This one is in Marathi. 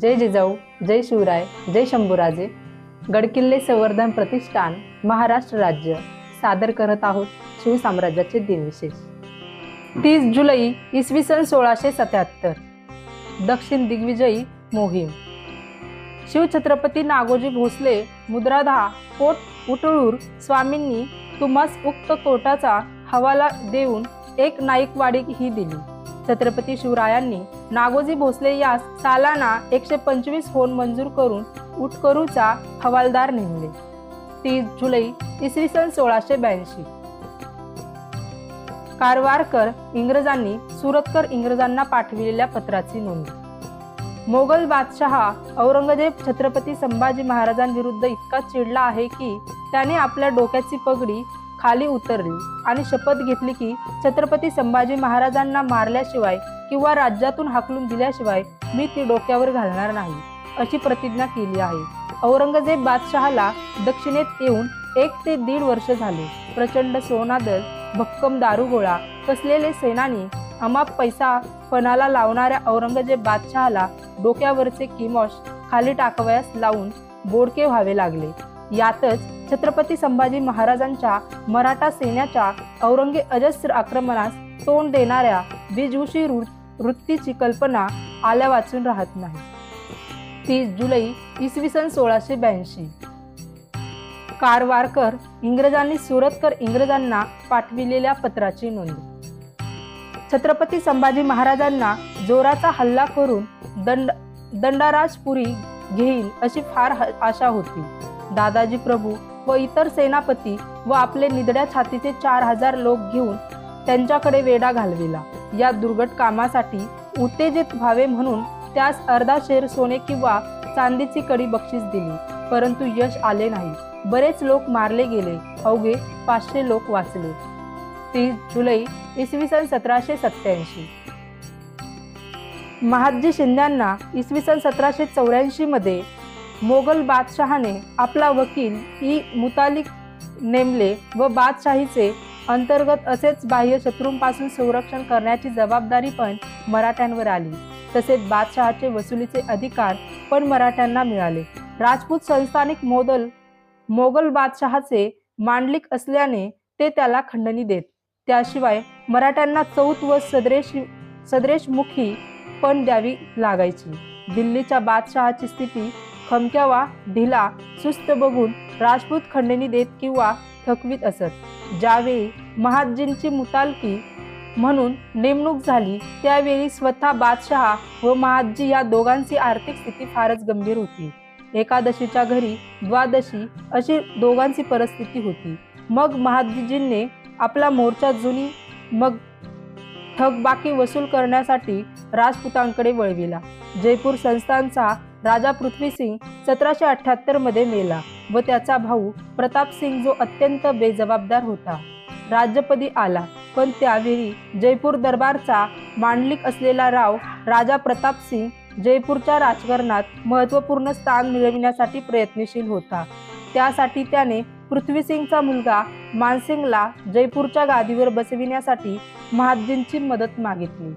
जय जिजाऊ जय शिवराय जय शंभूराजे. गडकिल्ले संवर्धन प्रतिष्ठान महाराष्ट्र राज्य. सादर करत आहोत शिवसाम्राज्याचे दिनविशेष. तीस जुलै इसवी सन सोळाशे सत्याहत्तर. दक्षिण दिग्विजयी मोहीम. शिवछत्रपती नागोजी भोसले मुद्राधा कोट उटळूर स्वामींनी तुम्हास उक्त कोटाचा हवाला देऊन एक नाईकवाडी ही दिली. छत्रपती शिवरायांनी नागोजी भोसले यास सालाना एकशे पंचवीस होन मंजूर करून उटकरूचा हवालदार नेमले. तीस जुलै इसवी सन सोळाशे ब्याऐंशी. कारवारकर इंग्रजांनी सुरतकर इंग्रजांना पाठविलेल्या पत्राची नोंद. मोगल बादशहा औरंगजेब छत्रपती संभाजी महाराजांविरुद्ध इतका चिडला आहे की त्याने आपल्या डोक्याची पगडी खाली उतरली आणि शपथ घेतली की छत्रपती संभाजी महाराजांना मारल्याशिवाय किंवा राज्यातून हाकलून दिल्याशिवाय मी ती डोक्यावर घालणार नाही अशी प्रतिज्ञा केली आहे. औरंगजेब बादशहाला दक्षिणेत येऊन एक ते दीड वर्ष झाले. प्रचंड सोनादल भक्कम दारुगोळा कसलेले सेनानी अमाप पैसा पणाला लावणाऱ्या औरंगजेब बादशहाला डोक्यावरचे किमॉश खाली टाकवयास लावून बोडके व्हावे लागले. यातच छत्रपती संभाजी महाराजांच्या मराठा सैन्याच्या औरंगे अजस्र आक्रमणास तोंड देणाऱ्या बीजवशी वृत्तीची कल्पना आल्या वाचून राहत नाही. तीस जुलै इसवी सन सोळाशे ब्याऐंशी. कारवारकर इंग्रजांनी सुरतकर इंग्रजांना पाठविलेल्या पत्राची नोंद. छत्रपती संभाजी महाराजांना जोराचा हल्ला करून दंड दंडाराजपुरी घेईल अशी फार आशा होती. दादाजी प्रभू व इतर सेनापती व आपले निदड्या छातीचे चार हजार लोक घेऊन त्यांच्याकडे वेढा घालविला. या दुर्घट कामासाठी उत्तेजित व्हावे म्हणून त्यास अर्धा शेर सोने किंवा चांदीची कडी बक्षीस दिली परंतु यश आले नाही. बरेच लोक मारले गेले. अवघे पाचशे लोक वाचले. तीस जुलै इसवी सन सतराशे सत्याऐंशी महादजी शिंद्यांना इसवी सन सतराशे चौऱ्याऐंशी मध्ये मोगल बादशहाने आपला वकील ई. मुतालिक नेमले व बादशाहीचे अंतर्गत असेच बाह्य शत्रूंपासून संरक्षण करण्याची जबाबदारी पण मराठ्यांवर आली. तसेच बादशहाचे वसुलीचे अधिकार पण मराठ्यांना मिळाले. राजपूत संस्थानिक मोदल मोगल बादशहाचे मांडलिक असल्याने ते त्याला खंडणी देत. त्याशिवाय मराठ्यांना चौथ व सदरेश सदरेशमुखी पण द्यावी लागायची. दिल्लीच्या बादशहाची स्थिती खमक्या वा ढिला सुस्त बघून राजपूत खंडणी देत किंवा थकवीत असत. ज्यावेळी महादजींची मुतालकी म्हणून नेमणूक झाली त्यावेळी स्वतः बादशहा व महादजी या दोघांची आर्थिक स्थिती फारच गंभीर होती. एकादशीच्या घरी द्वादशी अशी दोघांची परिस्थिती होती. मग महादजींनी आपला मोर्चा जुनी मग थकबाकी वसूल करण्यासाठी राजपुतांकडे वळविला. जयपूर संस्थांचा राजा पृथ्वीसिंग सतराशे अठ्याहत्तरमध्ये मेला व त्याचा भाऊ प्रतापसिंग जो अत्यंत बेजबाबदार होता. राज्यपदी आला पण त्यावेळी जयपूर दरबारचा मांडलिक असलेला राव राजा प्रतापसिंग जयपूरच्या राजकारणात महत्त्वपूर्ण स्थान मिळविण्यासाठी प्रयत्नशील होता. त्यासाठी त्याने पृथ्वीसिंगचा मुलगा मानसिंगला जयपूरच्या गादीवर बसविण्यासाठी महादजींची मदत मागितली.